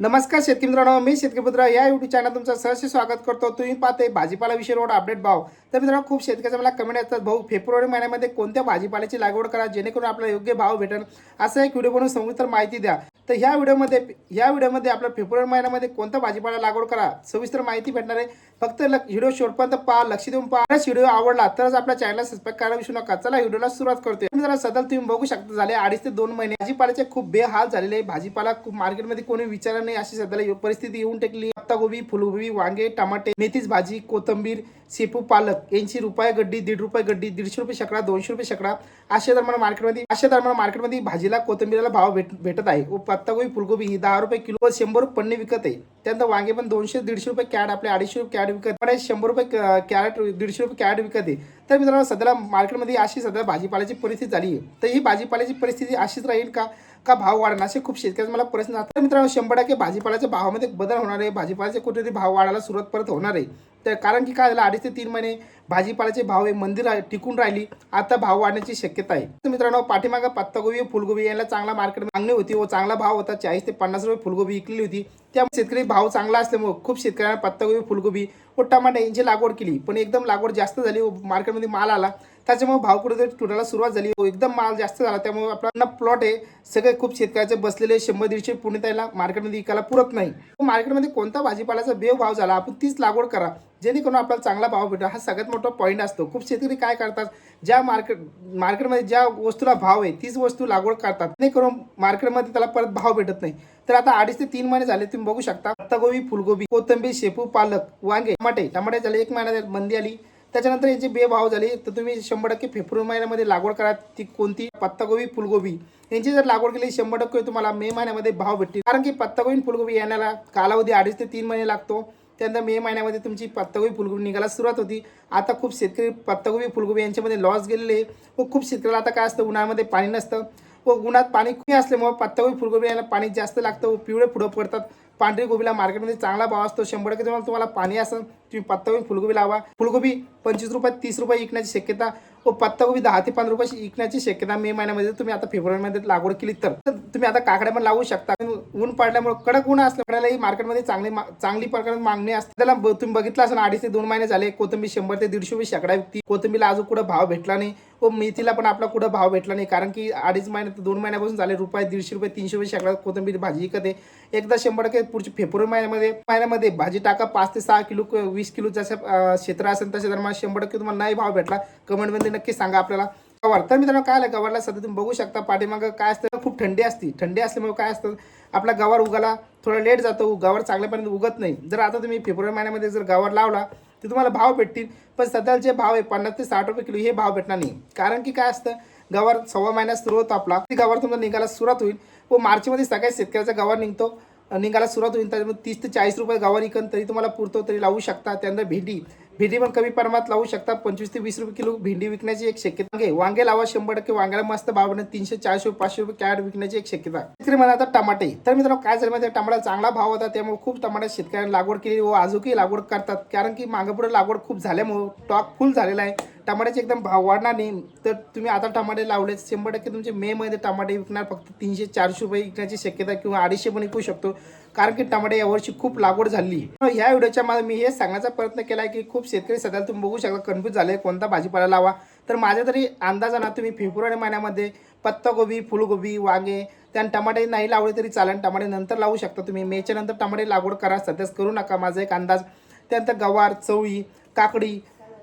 नमस्कार शेतकरी मित्रांनो मी शेतकरी पुत्र या युट्यूब चॅनल तुमचं सहर्ष स्वागत करतो. तुम्ही पाहते भाजीपाला विषय रोड अपडेट भाव. तर मित्रांनो खूप शेतकऱ्याचा मला कमेंट येतात भाऊ फेब्रुवारी महिन्यामध्ये कोणत्या भाजीपाल्याची लागवड करा जेणेकरून आपल्याला योग्य भाव भेटेल? असा एक व्हिडिओ बनवून सविस्तर माहिती द्या. तर ह्या व्हिडिओमध्ये ह्या व्हिडिओमध्ये आपल्या फेब्रुवारी महिन्यामध्ये कोणता भाजीपाला लागवड करा सविस्तर माहिती भेटणार आहे. फक्त व्हिडिओ शेवटपर्यंत पहा लक्ष देऊन पहा. व्हिडिओ आवडला तरच आपल्या चॅनलला सबस्क्राईब करायला विसरू नका. चला व्हिडिओला सुरुवात करतोय. जरा सदल तुम्ही बघू शकता झाले अडीच ते दोन महिने. भाजीपाल्याचे खूप बेहाल झालेले आहे. भाजीपाला खूप मार्केटमध्ये कोणी विचारा नाही अशी सध्याला परिस्थिती येऊन टेकली पत्तागोबी फुलगोबी वांगे टमाटे मेथीच भाजी कोथंबीर शेपू पालक ऐंशी रुपये गड्डी दीड रुपये गड्डी दीडशे रुपये शकडा दोनशे रुपये शकडा अशा दरम्यान मार्केटमध्ये अशा दरम्यान मार्केटमध्ये भाजीला कोथंबीरला भाव भेट भेटत आहे. व पत्तागोबी फुलगोबी ही दहा रुपये किलो व शंभर रुपये पन्ने विकत आहे. त्यानंतर वांगे पण दोनशे दीडशे रुपये कॅड आपले अडीचशे रुपये कॅड विकत पण शंभर रुपये कॅरेट दीडशे रुपये कॅरेट विकत आहे. तर मित्रांनो सध्याला मार्केटमध्ये अशी सध्या भाजीपाल्याची परिस्थिती झाली आहे. तर ही भाजीपाल्याची परिस्थिती अशीच राहील का? का भाव वाढणार असे खूप शेतकऱ्यांचे मला प्रश्न असतात तर मित्रांनो शंभर टक्के भाजीपाल्याच्या भावामध्ये बदल होणार आहे. भाजीपाल्याचे कुठेतरी भाव वाढायला सुरुवात परत होणार आहे. तर कारण की काय झालं अडीच ते तीन महिने भाजीपाल्याचे भाव हे मंदिर आहे- टिकून राहिली. आता भाव वाढण्याची शक्यता आहे. तर मित्रांनो पाठीमागं पत्तागोबी फुलगोबी याला चांगला मार्केट मागणी होती व चांगला भाव होता. चाळीस ते पन्नास रुपये फुलगोबी विकलेली होती. त्यामुळे शेतकरी भाव चांगला असल्यामुळे खूप शेतकऱ्यांना पत्तागोबी फुलगोबी व टमाटे यांची लागवड केली. पण एकदम लागवड जास्त झाली व मार्केटमध्ये माल आला. त्याच्यामुळे भाव कुठेतरी तुटायला सुरुवात झाली. हो, एकदम माल जास्त झाला. त्यामुळे आपला प्लॉट आहे सगळे खूप शेतकऱ्याचे बसलेले शंभर दीडशे पुणे त्याला मार्केटमध्ये विकायला पुरत नाही. हो, मार्केटमध्ये कोणता भाजीपाल्याचा बेव भाव झाला आपण तीच लागवड करा. जेणेकरून आपल्याला चांगला भाव भेटेल हा सगळ्यात मोठा पॉईंट असतो. खूप शेतकरी काय करतात ज्या मार्केट मार्केटमध्ये ज्या वस्तूला भाव आहे तीच वस्तू लागवड करतात. जेणेकरून मार्केटमध्ये त्याला परत भाव भेटत नाही. तर आता अडीच ते तीन महिने झाले तुम्ही बघू शकता. पत्तागोबी फुलगोबी कोथिंबीर शेपू पालक वांगे टमाटे. टमाटे झाले एक महिन्यात मंदी आली. त्याच्यानंतर याची बे भाव झाली. तर तुम्ही शंभर टक्के फेब्रुवारी महिन्यामध्ये लागवड करा. ती कोणती? पत्तागोबी फुलगोबी यांची जर लागवड केली शंभर टक्के तुम्हाला मे महिन्यामध्ये भाव भेटतील. कारण की पत्तागोबी फुलगोबी येण्याला कालावधी अडीच ते तीन महिने लागतो. त्यानंतर मे महिन्यामध्ये तुमची पत्तागोबी फुलगोबी निघायला सुरुवात होती. आता खूप शेतकरी पत्तागोबी फुलगोबी यांच्यामध्ये लॉस गेलेले व खूप शेतकऱ्याला आता काय असतं? उन्हाळ्यामध्ये पाणी नसतं. व उन्हात पाणी कमी असल्यामुळे पत्तागोबी फुलगोबी यांना पाणी जास्त लागतं. व पिवळे फुडं पडतात. पांढरी गोबीला मार्केटमध्ये चांगला भाव असतो. शंभर टक्के तुम्हाला तुम्हाला पाणी असं तुम्ही पत्तागोबी फुलगोबी लावा. फुलगोबी पंचवीस रुपये तीस रुपये विकण्याची शक्यता. व पत्तागोबी दहा ते पंधरा रुपये विकण्याची शक्यता मे महिन्यामध्ये. तुम्ही आता फेब्रुवारीमध्ये लागवड केली तर. तुम्ही आता काकड्या पण लावू शकता. ऊन पडल्यामुळे कडक ऊन असल्यामुळे मार्केटमध्ये चांगली मा- चांगली प्रकारे मागणी असते. त्याला तुम्ही बघितलं असेल अडीच ते दोन महिने झाले. कोथिंबीर शंभर ते दीडशे रुपये शेकडा विकती. कोथिंबीरला अजून कुठं भाव भेटला नाही. व मेथीला पण आपला कुठं भाव भेटला नाही. कारण की अडीच महिने दोन महिन्यापासून झाले. रुपये दीडशे रुपये तीनशे रुपये शेकडा कोथिंबीर भाजी विकत. आहे एकदा शंभर टक्के पुढच्या फेब्रुवारी महिन्यामध्ये महिन्यामध्ये भाजी टाका. पाच ते सहा किलो वीस वीस किलो असं क्षेत्र असेल तसे दरम्यान शंभर टक्के तुम्हाला नाही भाव भेटला कमेंटमध्ये नक्की सांगा आपल्याला. गवार तर मित्रांनो काय आलं? गवारला सध्या तुम्ही बघू शकता पाठीमागं काय असतं खूप थंडी असते. थंडी असल्यामुळे काय असतं आपला गवार उगाला थोडा लेट जातो गवार चांगल्यापर्यंत उगत नाही. जर आता तुम्ही फेब्रुवारी महिन्यामध्ये जर गवार लावला तर तुम्हाला भाव भेटतील. पण सध्या जे भाव आहे पन्नास ते साठ रुपये किलो हे भाव भेटणार नाही. कारण की काय असतं गवार सव्वा महिन्यात सुरू होतो आपला. ती गवार तुमचा निघायला सुरुवात होईल. व मार्चमध्ये सगळ्या शेतकऱ्याचा गवार निघतो. निघायला सुरुवात होईल. त्याच्यामध्ये तीस ते चाळीस रुपये गावावर इकन तरी तुम्हाला पुरतो तरी लावू शकता. त्यानंतर भेंडी. भेंडी पण कमी प्रमाणात लावू शकता. पंचवीस ते वीस रुपये किलो भेंडी विकण्याची एक शक्यता. आहे वांगे लावा शंभर टक्के. वांग्याला मस्त भाव नाही तीनशे चारशे पाचशे रुपये कॅरेट विकण्याची एक शक्यता. तिसरी शेतकरी म्हणा आता टमाटे. तर मित्रांनो काय झालं माहिती टमाटा चांगला भाव होता. त्यामुळे खूप टमाटा शेतकऱ्यांनी लागवड केली व अजूनही लागवड करतात. कारण की मागं पुढे लागवड खूप झाल्यामुळे टॉक फुल झालेला आहे. टमाट्याचे एकदम भाव वाढणार नाही. तर तुम्ही आता टमाटे लावले शंभर टक्के तुमचे मे मध्ये टमाटे विकणार फक्त तीनशे चारशे रुपये विकण्याची शक्यता किंवा अडीचशे पण विकू शकतो. कारण की टमाटे यावर्षी खूप लागवड झाली. ह्या व्हिडिओच्या मध्ये मी हे सांगण्याचा प्रयत्न केला आहे की खूप शेतकरी सध्या तुम्ही बघू शकता कन्फ्यूज झाले कोणता भाजीपाला लावा. तर माझ्या तरी अंदाजानं तुम्ही फेब्रुवारी महिन्यामध्ये पत्तागोबी फुलगोबी वांगे त्यान टमाटे नाही लावले तरी चालेल टमाटे नंतर लावू शकता तुम्ही. मेच्या नंतर टमाटे लागवड करा सध्याच करू नका. माझा एक अंदाज त्यानंतर गवार चवळी काकडी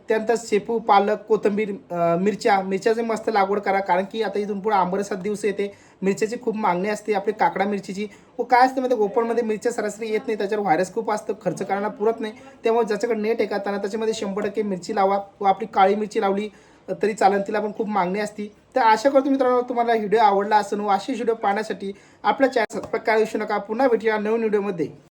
त्यानंतर शेपू पालक कोथिंबीर मिरच्या मिरच्याची मस्त लागवड करा. कारण की आता इथून पुढे आंबरसात दिवस येते. मिरच्याची खूप मागणी असते. आपली काकडा मिरचीची. व काय असते म्हणजे ओपनमध्ये मिरच्या सरासरी येत नाही. त्याच्यावर व्हायरस खूप असतं. खर्च करायला पुरत नाही. त्यामुळे ज्याच्याकडे नेट आहे का? त्यांना त्याच्यामध्ये शंभर टक्के मिरची लावा. व आपली काळी मिरची लावली तरी चालेल. तिला पण खूप मागणी असती. तर आशा करतो मित्रांनो तुम्हाला व्हिडिओ आवडला असेल व असे व्हिडिओ पाहण्यासाठी आपल्या चॅनल सबस्क्राईब करू नका. पुन्हा भेटूया नवीन व्हिडिओमध्ये